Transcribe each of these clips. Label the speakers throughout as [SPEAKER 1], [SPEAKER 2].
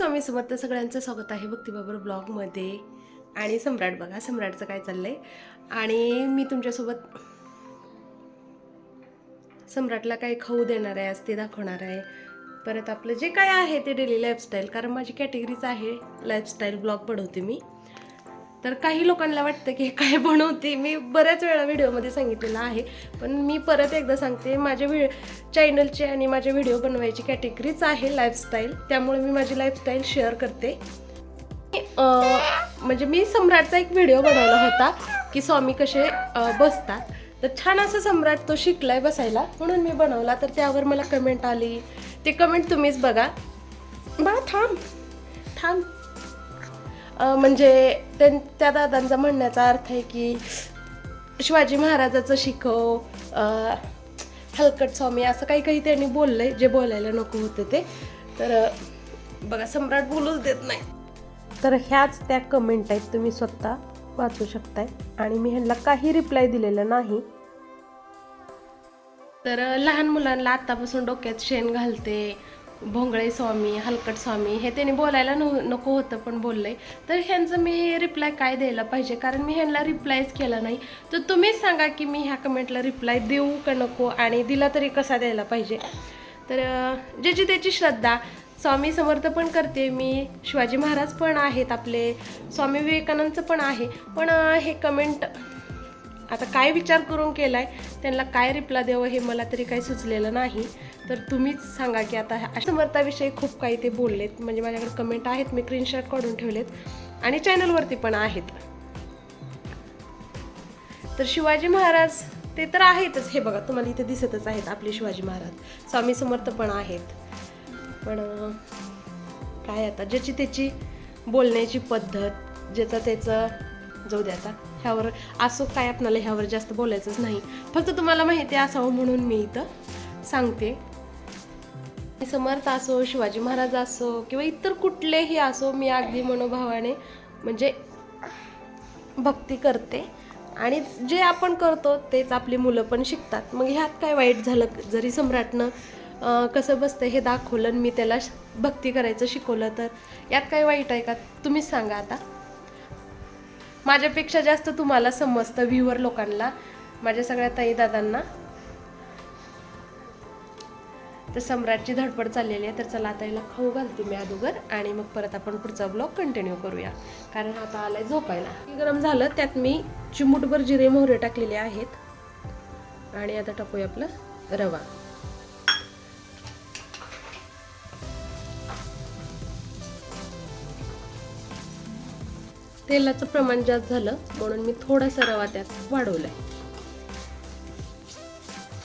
[SPEAKER 1] स्वामी समर्थ सगळ्यांचं स्वागत आहे भक्तिबाबर ब्लॉगमध्ये. आणि सम्राट बघा सम्राटचं काय चाललंय. आणि मी तुमच्यासोबत सम्राटला काय खाऊ देणार आहे आज ते दाखवणार आहे. परत आपलं जे काय आहे ते डेली लाईफस्टाईल कारण माझी कॅटेगरीच आहे लाईफस्टाईल ब्लॉग बनवते मी. तर काही लोकांना वाटतं की काय बनवते. मी बऱ्याच वेळा व्हिडिओमध्ये सांगितलेलं आहे. पण मी परत एकदा सांगते माझ्या व्हि चॅनलची आणि माझ्या व्हिडिओ बनवायची कॅटेगरीच आहे लाईफस्टाईल त्यामुळे मी माझी लाईफस्टाईल शेअर करते. म्हणजे मी सम्राटचा एक व्हिडिओ बनवला होता की स्वामी कसे बसतात. तर छान असं सम्राट तो शिकला आहे बसायला. म्हणून मी बनवला. तर त्यावर मला कमेंट आली. ते कमेंट तुम्हीच बघा. बा थांब. थांब. म्हणजे त्यां त्या दादांचा म्हणण्याचा अर्थ आहे की शिवाजी महाराजाचं शिकव हलकट स्वामी असं काही काही त्यांनी बोललंय जे बोलायला नको होते ते. तर बघा सम्राट बोलूच देत नाही. तर ह्याच त्या कमेंट आहेत तुम्ही स्वतः वाचू शकताय. आणि मी ह्यांना काही रिप्लाय दिलेला नाही. तर लहान मुलांना आत्तापासून डोक्यात शेण घालते. भोंगळे स्वामी हलकट स्वामी हे त्यांनी बोलायला न नको होतं पण बोललंय तर ह्यांचं मी रिप्लाय काय द्यायला पाहिजे? कारण मी ह्यांना रिप्लायच केला नाही. तर तुम्हीच सांगा की मी ह्या कमेंटला रिप्लाय देऊ का नको? आणि दिला तरी कसा द्यायला पाहिजे? तर ज्याची त्याची श्रद्धा स्वामी समर्थ पण करते. मी शिवाजी महाराज पण आहेत आपले स्वामी विवेकानंदचं पण आहे. पण हे कमेंट आता काय विचार करून केलाय त्यांना काय रिप्लाय द्यावं हे मला तरी काही सुचलेलं नाही. तर तुम्हीच सांगा की आता समर्थाविषयी खूप काही ते बोललेत म्हणजे माझ्याकडे कमेंट आहेत मी स्क्रीनशॉट काढून ठेवलेत आणि चॅनलवरती पण आहेत. तर शिवाजी महाराज ते तर आहेतच. हे बघा तुम्हाला इथे दिसतच आहेत आपले शिवाजी महाराज. स्वामी समर्थ पण आहेत. पण काय आता ज्याची त्याची बोलण्याची पद्धत ज्याचं त्याचं जाऊ द्या आता. ह्यावर असो काय आपल्याला ह्यावर जास्त बोलायचंच नाही. फक्त तुम्हाला माहिती असावं म्हणून मी इथं सांगते. समर्थ असो शिवाजी महाराज असो किंवा इतर कुठलेही असो मी अगदी मनोभावाने म्हणजे भक्ती करते. आणि जे आपण करतो तेच आपली मुलं पण शिकतात. मग ह्यात काय वाईट झालं? जरी सम्राटनं कसं बसतं हे दाखवलं आणि मी त्याला श- भक्ती करायचं शिकवलं तर यात काय वाईट आहे का? तुम्हीच सांगा आता. माझ्यापेक्षा जास्त तुम्हाला समजतं व्ह्यूवर लोकांना माझ्या सगळ्या ताई दादांना. तर सम्राटची धडपड चाललेली आहे तर चला आता याला खाऊ घालते मी अगोदर आणि मग परत आपण पुढचा ब्लॉग कंटिन्यू करूया. कारण आता आलाय झोपायला. गरम झालं त्यात मी चिमूटभर जिरे मोहरे टाकलेले आहेत. आणि आता टाकूया आपलं रवा. तेलाचं प्रमाण जास्त झालं म्हणून मी थोडासा रवा त्यात वाढवलाय.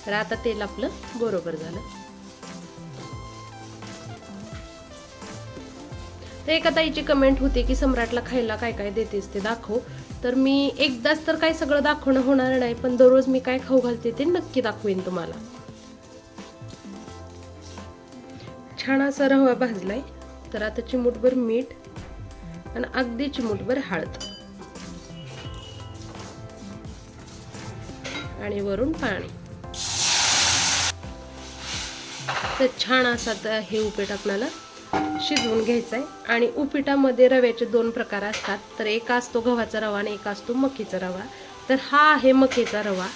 [SPEAKER 1] तर आता तेल आपलं बरोबर झालं. तर एका ताईची कमेंट होती की सम्राटला खायला काय काय देतेस ते दाखव. तर मी एकदाच तर काय सगळं दाखवणं होणार नाही पण दररोज मी काय खाऊ घालते ते नक्की दाखवेन तुम्हाला. छान असा रवा भाजलाय. तर आता चिमूटभर मीठ आणि अगदी चिमूटभर हळद. आणि वरून पाणी. तर छान असा तर हे उपीट आपल्याला शिजवून घ्यायचं आहे आणि उपिटामध्ये रव्याचे दोन प्रकार असतात. तर एक असतो गव्हाचा रवा आणि एक असतो मकीचा रवा. तर हा आहे मकीचा रवा.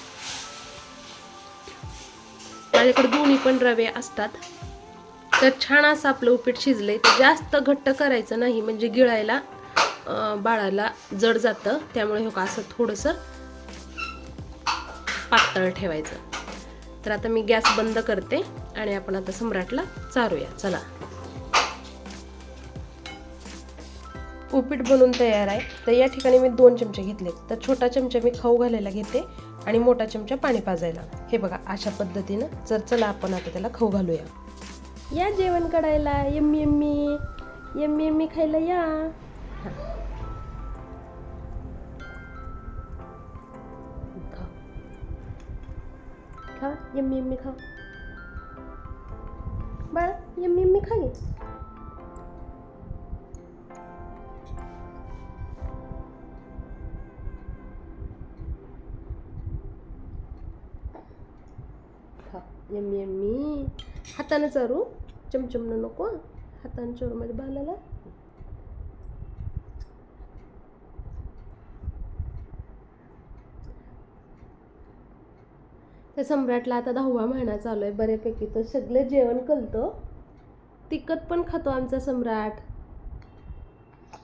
[SPEAKER 1] माझ्याकडे दोन्ही पण रवे असतात. तर छान असं आपलं उपीट शिजलंय. तर जास्त घट्ट करायचं नाही म्हणजे गिळायला बाळाला जड जातं. त्यामुळे हो का असं थोडंसं पातळ ठेवायचं. तर आता मी गॅस बंद करते आणि आपण आता सम्राटला चारूया. चला. उपीट बनवून तयार आहे. तर या ठिकाणी मी दोन चमचे घेतले तर छोटा चमचा मी खाऊ घालायला घेते आणि मोठा चमचा पाणी पाजायला. हे बघा अशा पद्धतीनं जर चला आपण आता त्याला खाऊ घालूया. या जेवण करायला. Yummy yummy. यम्मी यम्मी खायला या. खा. खा. यम्मी यम्मी खा. बाळा यम्मी यम्मी खा घे खा. Yummy yummy. हाताने चारू. चमचमनं नको. हातानं हातान चोरमध्ये बालाला. त्या सम्राटला आता दहावा महिना चालू आहे. बऱ्यापैकी तो सगळं जेवण कलतो. तिखट पण खातो आमचा सम्राट.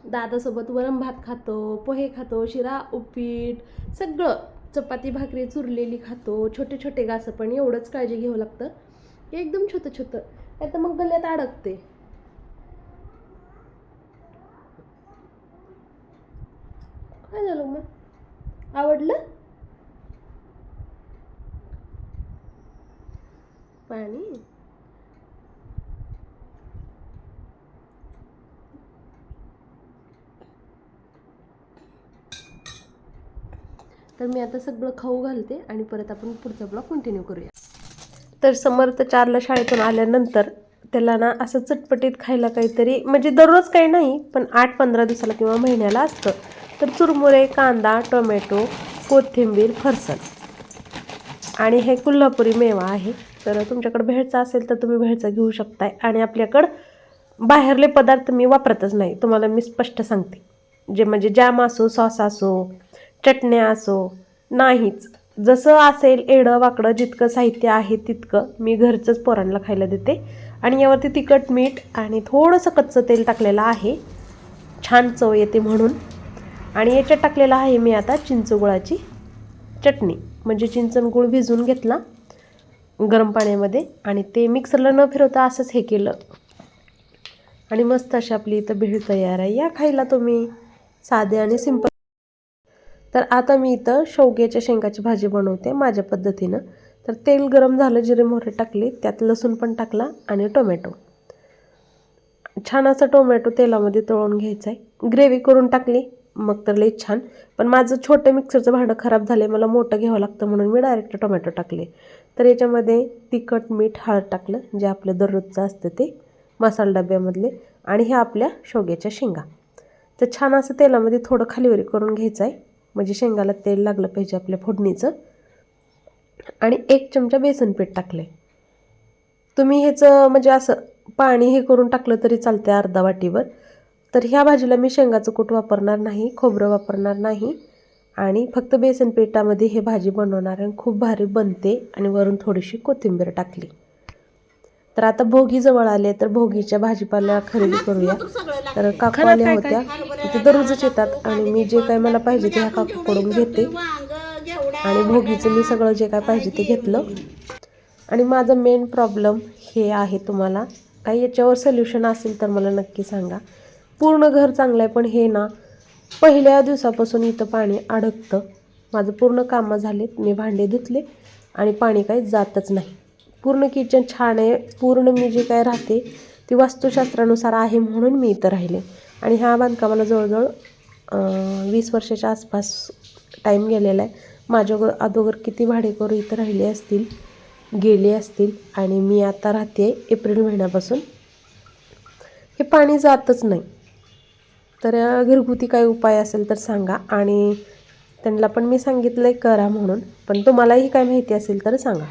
[SPEAKER 1] दादासोबत वरण भात खातो पोहे खातो शिरा उपीट सगळं. चपाती भाकरी चुरलेली खातो. छोटे छोटे गास पण एवढंच काळजी घ्यावं लागतं. एकदम छोटं छोटं. नाही तर मग गल्यात अडकते. काय झालं मग? आवडलं? पाणी? तर मी आता सगळं खाऊ घालते आणि परत आपण पुढचा ब्लॉग कंटिन्यू करूया. तर समर्थ चारला शाळेतून आल्यानंतर त्याला ना असं चटपटीत खायला काहीतरी म्हणजे दररोज काही नाही पण आठ पंधरा दिवसाला किंवा महिन्याला असतं. तर चुरमुरे कांदा टोमॅटो कोथिंबीर फरसाण. आणि हे कोल्हापुरी मेवा आहे. तर तुमच्याकडे भेळचा असेल तर तुम्ही भेळचा घेऊ शकताय. आणि आपल्याकडं बाहेरले पदार्थ मी वापरतच नाही. तुम्हाला मी स्पष्ट सांगते. जे म्हणजे जॅम असो सॉस असो चटण्या असो नाहीच. जसं असेल एडं वाकडं जितकं साहित्य आहे तितकं मी घरचंच पोरांना खायला देते. आणि यावरती तिखट मीठ आणि थोडंसं कच्चं तेल टाकलेलं आहे. छान चव येते म्हणून. आणि याच्यात टाकलेलं आहे मी आता चिंचगुळाची चटणी. म्हणजे चिंचण भिजून घेतला गरम पाण्यामध्ये आणि ते मिक्सरला न फिरवता असंच हे केलं. आणि मस्त अशी आपली इथं भेळ तयार आहे. या खायला तुम्ही साधे आणि सिंपल तर आता मी इथं शेवग्याच्या शेंगाची भाजी बनवते माझ्या पद्धतीनं. तर तेल गरम झालं जिरे मोहरे टाकले त्यात लसूण पण टाकला आणि टोमॅटो. छान असं टोमॅटो तेलामध्ये तळून घ्यायचं आहे ग्रेव्ही करून टाकली मग तर लई छान. पण माझं छोटं मिक्सरचं भांडं खराब झालं मला मोठं घ्यावं लागतं म्हणून मी डायरेक्ट टोमॅटो टाकले. तर याच्यामध्ये तिखट मीठ हळद टाकलं जे आपलं दररोजचं असतं ते मसाला डब्यामधले आणि ह्या आपल्या शेवग्याच्या शेंगा. तर छान असं तेलामध्ये थोडं खालीवरी करून घ्यायचं आहे म्हणजे शेंगाला तेल लागलं पाहिजे आपल्या फोडणीचं. आणि एक चमचा बेसन पीठ टाकलं आहे तुम्ही ह्याचं म्हणजे असं पाणी हे करून टाकलं तरी चालते अर्धा वाटीवर. तर ह्या भाजीला मी शेंगाचं कूट वापरणार नाही खोबरं वापरणार नाही. आणि फक्त बेसन पिठामध्ये हे भाजी बनवणार आणि खूप भारी बनते आणि वरून थोडीशी कोथिंबीर टाकली. तर आता भोगी जवळ आले तर भोगीच्या भाजीपाला खरेदी करूया. तर काकू आल्या होत्या. ते दररोजच येतात आणि मी जे काय मला पाहिजे ते ह्या काकूकडून घेते. आणि भोगीचं मी सगळं जे काय पाहिजे ते घेतलं. आणि माझं मेन प्रॉब्लेम हे आहे तुम्हाला. काही याच्यावर सोल्युशन असेल तर मला नक्की सांगा. पूर्ण घर चांगलं आहे पण हे ना पहिल्या दिवसापासून इथं पाणी अडकतं. माझं पूर्ण कामं झालेत. मी भांडे धुतले आणि पाणी काही जातच नाही. पूर्ण किचन छान आहे. पूर्ण मी जे काय राहते ती वास्तुशास्त्रानुसार आहे म्हणून मी इथं राहिले. आणि ह्या बांधकामाला जवळजवळ वीस वर्षाच्या आसपास टाईम गेलेला आहे. माझ्या अगोदर किती भाडेकरू इथं राहिले असतील गेले असतील आणि मी आता राहते एप्रिल महिन्यापासून. हे पाणी जातच नाही. तर घरगुती काही उपाय असेल तर सांगा आणि त्यांना पण मी सांगितलं आहे करा म्हणून. पण तुम्हालाही काय माहिती असेल तर सांगा.